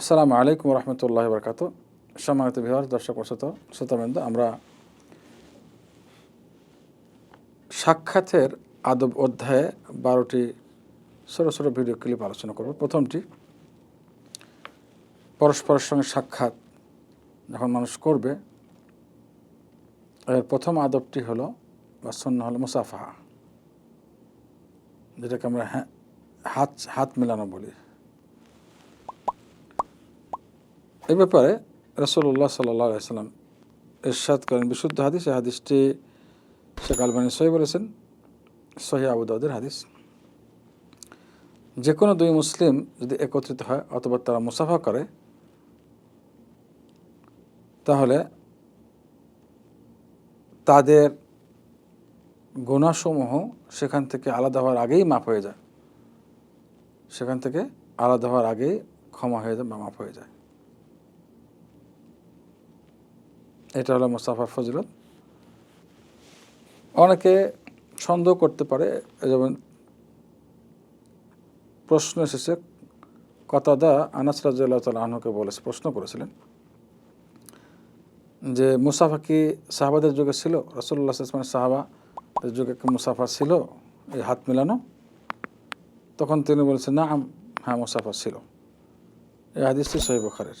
আসসালামু আলাইকুম রহমতুল্লাহ বরকাত সম্মানিত বিহার দর্শক, শ্রোত, শ্রোতাবৃন্দ, আমরা সাক্ষাতের আদব অধ্যায়ে বারোটি ছোটো ছোটো ভিডিও ক্লিপ আলোচনা করব। প্রথমটি, পরস্পরের সঙ্গে সাক্ষাৎ যখন মানুষ করবে, এর প্রথম আদবটি হলো, বা সন্ন্য হলো মুসাফাহা, যেটাকে আমরা হ্যাঁ হাত হাত মেলানো বলি। এ ব্যাপারে রসুল্লাহ সাল্লাহ সাল্লাম ইরশাদ করেন। বিশুদ্ধ হাদিস, এই হাদিসটি শেখ আলবানী সহি বলেছেন, সহি আবুদাউদের হাদিস। যে কোনো দুই মুসলিম যদি একত্রিত হয় অথবা তারা মুসাফা করে, তাহলে তাদের গুণাসমূহ সেখান থেকে আলাদা হওয়ার আগেই মাপ হয়ে যায়। সেখান থেকে আলাদা হওয়ার আগেই ক্ষমা হয়ে যায় বা মাপ হয়ে যায়। এটা হলো মুসাফার ফজিলত। অনেকে সন্দেহ করতে পারে, যেমন প্রশ্ন এসেছে, কতাদা আনাস রাজিয়াল্লাহ তাল আহনুকে বলেছে প্রশ্ন করেছিলেন যে মুসাফা কি সাহাবাদের যুগে ছিল? রসল্লা ইসলামের সাহাবা যুগে কি মুসাফা ছিল? এই হাত মেলানো? তখন তিনি বলেছেন না হ্যাঁ মুসাফা ছিল। এই হাদিসটি সহি বখারের।